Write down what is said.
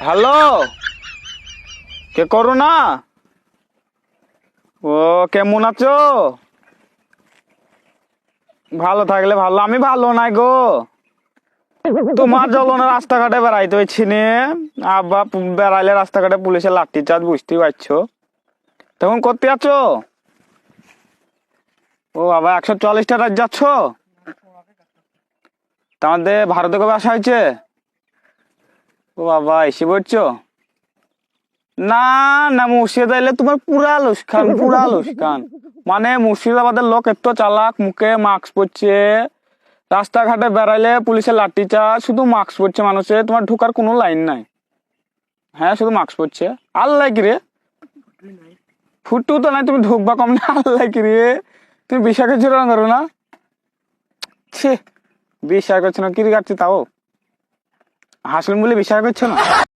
Hello? কে করো না ও, কেমন আছো? ভালো থাকলে ভালো, আমি ভালো নাই গো। তোমার জলনে রাস্তাঘাটে বেড়াইতে হয়েছি নে। আব্বা পু- বেড়াইলে রাস্তাঘাটে পুলিশের লাঠি চার্জ বুঝতেই পারছ। তখন করতে আছো? ও বাবা একশো চল্লিশটা রাজ্য যাচ্ছ? তোমাদের ভারতে কবে আসা হয়েছে? ও বাবা, এসে পড়ছো? না না মুর্শিদা এলে তোমার পুরা লুসখান পুরা লুসখান। মানে মুর্শিদাবাদের লোক এত চালাক, মুখে মাস্ক পরছে। রাস্তাঘাটে বেড়াইলে পুলিশের লাঠি চা শুধু মাস্ক পরছে মানুষে, তোমার ঢুকার কোনো লাইন নাই। হ্যাঁ শুধু মাস্ক পরছে। আল্লাহ কি রে? ফুটু তো নাই, তুমি ঢুকবা কম না? আল্লাহ কি রে? তুমি বিশ্বাস করছ না করো না? ছি বিশ্বাস করছ না কি কাটছি তাও? হাসলেন বলে বিশ্বাস করছ না?